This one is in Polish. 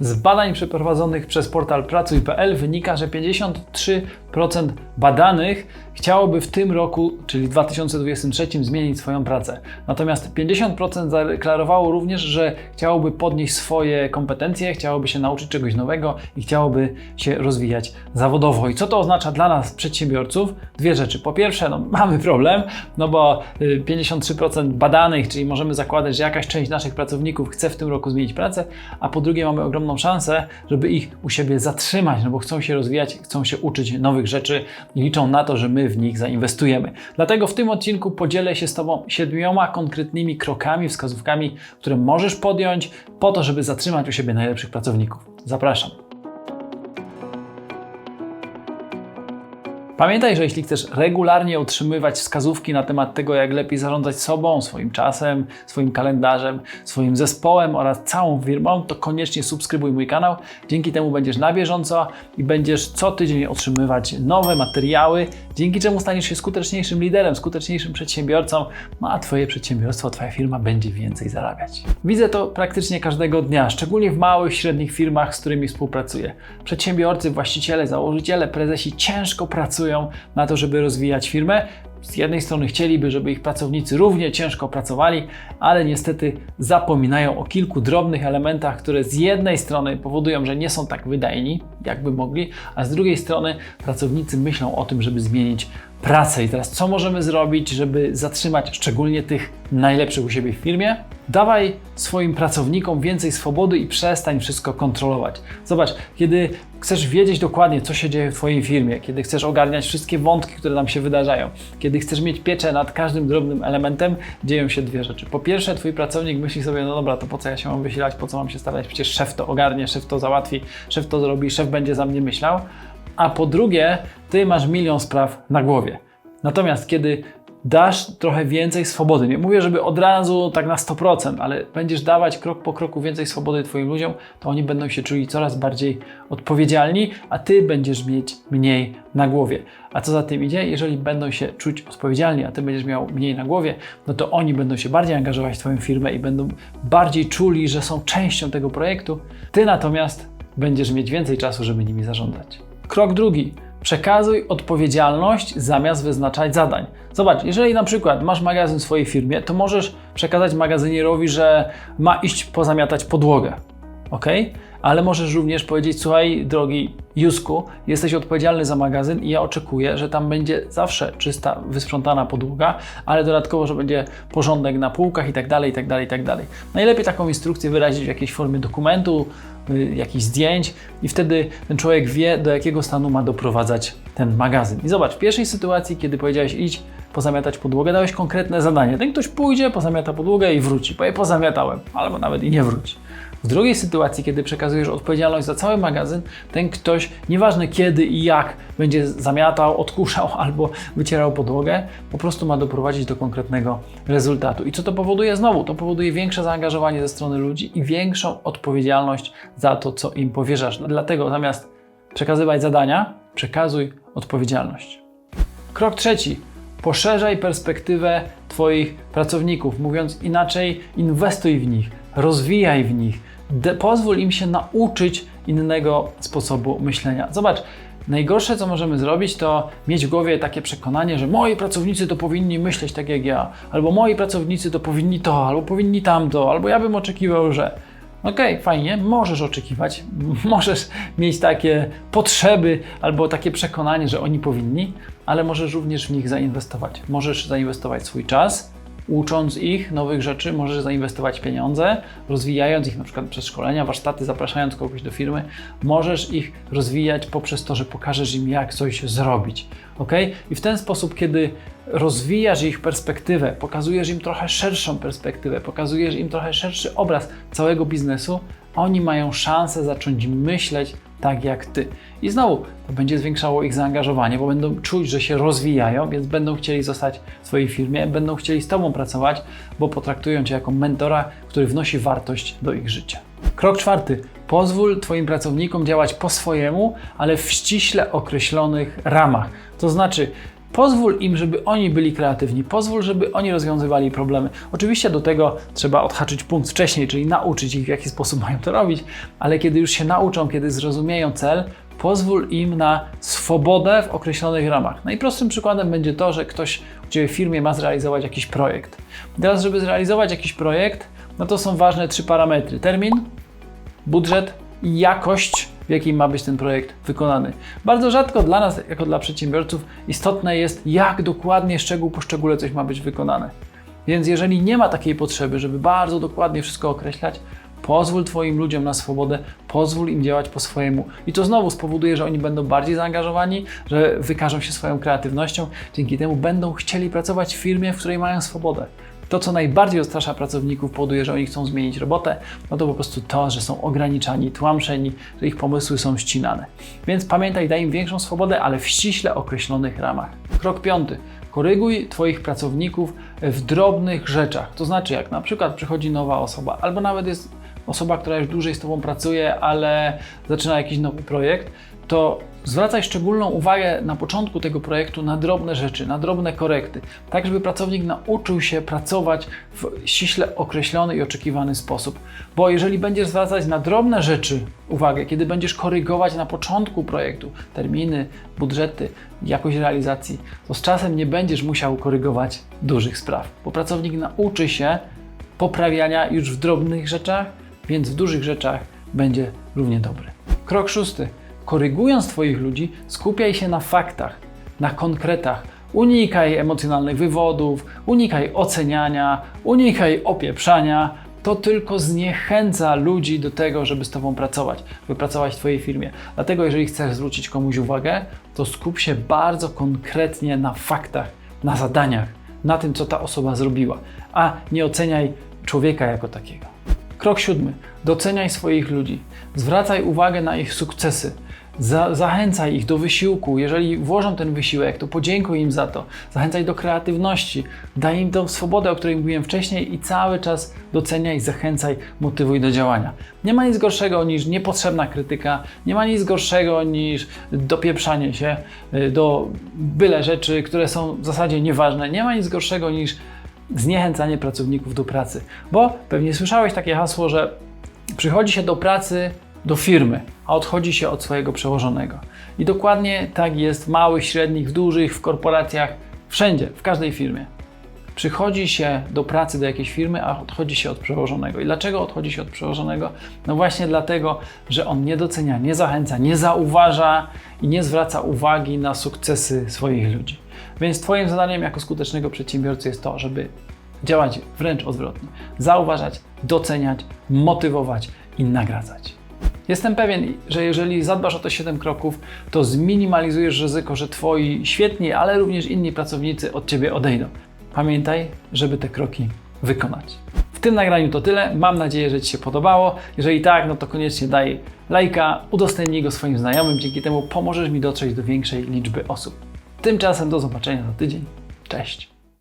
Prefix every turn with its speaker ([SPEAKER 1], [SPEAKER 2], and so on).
[SPEAKER 1] Z badań przeprowadzonych przez portal Pracuj.pl wynika, że 53% badanych chciałoby w tym roku, czyli 2023, zmienić swoją pracę. Natomiast 50% zadeklarowało również, że chciałoby podnieść swoje kompetencje, chciałoby się nauczyć czegoś nowego i chciałoby się rozwijać zawodowo. I co to oznacza dla nas, przedsiębiorców? Dwie rzeczy. Po pierwsze, no, mamy problem, no bo y, 53% badanych, czyli możemy zakładać, że jakaś część naszych pracowników chce w tym roku zmienić pracę, a po drugie mamy ogromną szansę, żeby ich u siebie zatrzymać, no bo chcą się rozwijać, chcą się uczyć nowych rzeczy i liczą na to, że my w nich zainwestujemy. Dlatego w tym odcinku podzielę się z Tobą siedmioma konkretnymi krokami, wskazówkami, które możesz podjąć po to, żeby zatrzymać u siebie najlepszych pracowników. Zapraszam. Pamiętaj, że jeśli chcesz regularnie otrzymywać wskazówki na temat tego, jak lepiej zarządzać sobą, swoim czasem, swoim kalendarzem, swoim zespołem oraz całą firmą, to koniecznie subskrybuj mój kanał. Dzięki temu będziesz na bieżąco i będziesz co tydzień otrzymywać nowe materiały, dzięki czemu staniesz się skuteczniejszym liderem, skuteczniejszym przedsiębiorcą, no a Twoje przedsiębiorstwo, Twoja firma będzie więcej zarabiać. Widzę to praktycznie każdego dnia, szczególnie w małych, średnich firmach, z którymi współpracuję. Przedsiębiorcy, właściciele, założyciele, prezesi ciężko pracują na to, żeby rozwijać firmę. Z jednej strony chcieliby, żeby ich pracownicy równie ciężko pracowali, ale niestety zapominają o kilku drobnych elementach, które z jednej strony powodują, że nie są tak wydajni, jakby mogli, a z drugiej strony pracownicy myślą o tym, żeby zmienić pracę. I teraz co możemy zrobić, żeby zatrzymać szczególnie tych najlepszych u siebie w firmie? Dawaj swoim pracownikom więcej swobody i przestań wszystko kontrolować. Zobacz, kiedy chcesz wiedzieć dokładnie, co się dzieje w Twojej firmie, kiedy chcesz ogarniać wszystkie wątki, które nam się wydarzają, kiedy chcesz mieć pieczę nad każdym drobnym elementem, dzieją się dwie rzeczy. Po pierwsze, Twój pracownik myśli sobie, no dobra, to po co ja się mam wysilać, po co mam się starać, przecież szef to ogarnie, szef to załatwi, szef to zrobi, szef będzie za mnie myślał. A po drugie, Ty masz milion spraw na głowie. Natomiast kiedy dasz trochę więcej swobody. Nie mówię, żeby od razu tak na 100%, ale będziesz dawać krok po kroku więcej swobody Twoim ludziom, to oni będą się czuli coraz bardziej odpowiedzialni, a Ty będziesz mieć mniej na głowie. A co za tym idzie? Jeżeli będą się czuć odpowiedzialni, a Ty będziesz miał mniej na głowie, no to oni będą się bardziej angażować w Twoją firmę i będą bardziej czuli, że są częścią tego projektu. Ty natomiast będziesz mieć więcej czasu, żeby nimi zarządzać. Krok drugi. Przekazuj odpowiedzialność zamiast wyznaczać zadań. Zobacz, jeżeli na przykład masz magazyn w swojej firmie, to możesz przekazać magazynierowi, że ma iść pozamiatać podłogę. Ok? Ale możesz również powiedzieć: Słuchaj, drogi Jusku, jesteś odpowiedzialny za magazyn i ja oczekuję, że tam będzie zawsze czysta, wysprzątana podłoga, ale dodatkowo, że będzie porządek na półkach i tak dalej, i tak dalej, i tak dalej. Najlepiej taką instrukcję wyrazić w jakiejś formie dokumentu, y, jakichś zdjęć i wtedy ten człowiek wie, do jakiego stanu ma doprowadzać ten magazyn. I zobacz, w pierwszej sytuacji, kiedy powiedziałeś idź pozamiatać podłogę, dałeś konkretne zadanie. Ten ktoś pójdzie, pozamiata podłogę i wróci. Powie pozamiatałem, albo nawet i nie wróci. W drugiej sytuacji, kiedy przekazujesz odpowiedzialność za cały magazyn, ten ktoś, nieważne kiedy i jak, będzie zamiatał, odkurzał albo wycierał podłogę, po prostu ma doprowadzić do konkretnego rezultatu. I co to powoduje? Znowu, to powoduje większe zaangażowanie ze strony ludzi i większą odpowiedzialność za to, co im powierzasz. Dlatego zamiast przekazywać zadania, przekazuj odpowiedzialność. Krok trzeci. Poszerzaj perspektywę Twoich pracowników. Mówiąc inaczej, inwestuj w nich, rozwijaj w nich, pozwól im się nauczyć innego sposobu myślenia. Zobacz, najgorsze co możemy zrobić, to mieć w głowie takie przekonanie, że moi pracownicy to powinni myśleć tak jak ja, albo moi pracownicy to powinni to, albo powinni tamto, albo ja bym oczekiwał, że. Okej, okay, fajnie, możesz oczekiwać, możesz mieć takie potrzeby albo takie przekonanie, że oni powinni, ale możesz również w nich zainwestować. Możesz zainwestować swój czas, ucząc ich nowych rzeczy, możesz zainwestować pieniądze, rozwijając ich na przykład przez szkolenia, warsztaty, zapraszając kogoś do firmy. Możesz ich rozwijać poprzez to, że pokażesz im, jak coś zrobić. ok? I w ten sposób, kiedy rozwijasz ich perspektywę, pokazujesz im trochę szerszą perspektywę, pokazujesz im trochę szerszy obraz całego biznesu, oni mają szansę zacząć myśleć tak jak ty. I znowu to będzie zwiększało ich zaangażowanie, bo będą czuć, że się rozwijają, więc będą chcieli zostać w swojej firmie, będą chcieli z tobą pracować, bo potraktują cię jako mentora, który wnosi wartość do ich życia. Krok czwarty. Pozwól Twoim pracownikom działać po swojemu, ale w ściśle określonych ramach. To znaczy, Pozwól im, żeby oni byli kreatywni, pozwól, żeby oni rozwiązywali problemy. Oczywiście do tego trzeba odhaczyć punkt wcześniej, czyli nauczyć ich, w jaki sposób mają to robić, ale kiedy już się nauczą, kiedy zrozumieją cel, pozwól im na swobodę w określonych ramach. Najprostszym przykładem będzie to, że ktoś u Ciebie w firmie ma zrealizować jakiś projekt. Teraz, żeby zrealizować jakiś projekt, no to są ważne trzy parametry: termin, budżet i jakość, w jakiej ma być ten projekt wykonany. Bardzo rzadko dla nas, jako dla przedsiębiorców, istotne jest, jak dokładnie, szczegół po szczególe coś ma być wykonane. Więc jeżeli nie ma takiej potrzeby, żeby bardzo dokładnie wszystko określać, pozwól Twoim ludziom na swobodę, pozwól im działać po swojemu. I to znowu spowoduje, że oni będą bardziej zaangażowani, że wykażą się swoją kreatywnością, dzięki temu będą chcieli pracować w firmie, w której mają swobodę. To, co najbardziej odstrasza pracowników, powoduje, że oni chcą zmienić robotę, no to po prostu to, że są ograniczani, tłamszeni, że ich pomysły są ścinane. Więc pamiętaj, daj im większą swobodę, ale w ściśle określonych ramach. Krok piąty. Koryguj Twoich pracowników w drobnych rzeczach. To znaczy, jak na przykład przychodzi nowa osoba, albo nawet jest osoba, która już dłużej z Tobą pracuje, ale zaczyna jakiś nowy projekt, to zwracaj szczególną uwagę na początku tego projektu na drobne rzeczy, na drobne korekty, tak żeby pracownik nauczył się pracować w ściśle określony i oczekiwany sposób. Bo jeżeli będziesz zwracać na drobne rzeczy uwagę, kiedy będziesz korygować na początku projektu terminy, budżety, jakość realizacji, to z czasem nie będziesz musiał korygować dużych spraw, bo pracownik nauczy się poprawiania już w drobnych rzeczach, więc w dużych rzeczach będzie równie dobry. Krok szósty. Korygując Twoich ludzi, skupiaj się na faktach, na konkretach. Unikaj emocjonalnych wywodów, unikaj oceniania, unikaj opieprzania. To tylko zniechęca ludzi do tego, żeby z Tobą pracować, żeby pracować w Twojej firmie. Dlatego, jeżeli chcesz zwrócić komuś uwagę, to skup się bardzo konkretnie na faktach, na zadaniach, na tym, co ta osoba zrobiła, a nie oceniaj człowieka jako takiego. Krok siódmy. Doceniaj swoich ludzi. Zwracaj uwagę na ich sukcesy. Za, zachęcaj ich do wysiłku. Jeżeli włożą ten wysiłek, to podziękuj im za to. Zachęcaj do kreatywności. Daj im tą swobodę, o której mówiłem wcześniej i cały czas doceniaj, zachęcaj, motywuj do działania. Nie ma nic gorszego niż niepotrzebna krytyka. Nie ma nic gorszego niż dopieprzanie się y, do byle rzeczy, które są w zasadzie nieważne. Nie ma nic gorszego niż zniechęcanie pracowników do pracy. Bo pewnie słyszałeś takie hasło, że przychodzi się do pracy do firmy, a odchodzi się od swojego przełożonego. I dokładnie tak jest w małych, średnich, w dużych, w korporacjach, wszędzie, w każdej firmie. Przychodzi się do pracy do jakiejś firmy, a odchodzi się od przełożonego. I dlaczego odchodzi się od przełożonego? No właśnie dlatego, że on nie docenia, nie zachęca, nie zauważa i nie zwraca uwagi na sukcesy swoich ludzi. Więc Twoim zadaniem jako skutecznego przedsiębiorcy jest to, żeby działać wręcz odwrotnie. Zauważać, doceniać, motywować i nagradzać. Jestem pewien, że jeżeli zadbasz o te 7 kroków, to zminimalizujesz ryzyko, że Twoi świetni, ale również inni pracownicy od Ciebie odejdą. Pamiętaj, żeby te kroki wykonać. W tym nagraniu to tyle. Mam nadzieję, że Ci się podobało. Jeżeli tak, no to koniecznie daj lajka, udostępnij go swoim znajomym. Dzięki temu pomożesz mi dotrzeć do większej liczby osób. Tymczasem do zobaczenia za tydzień. Cześć!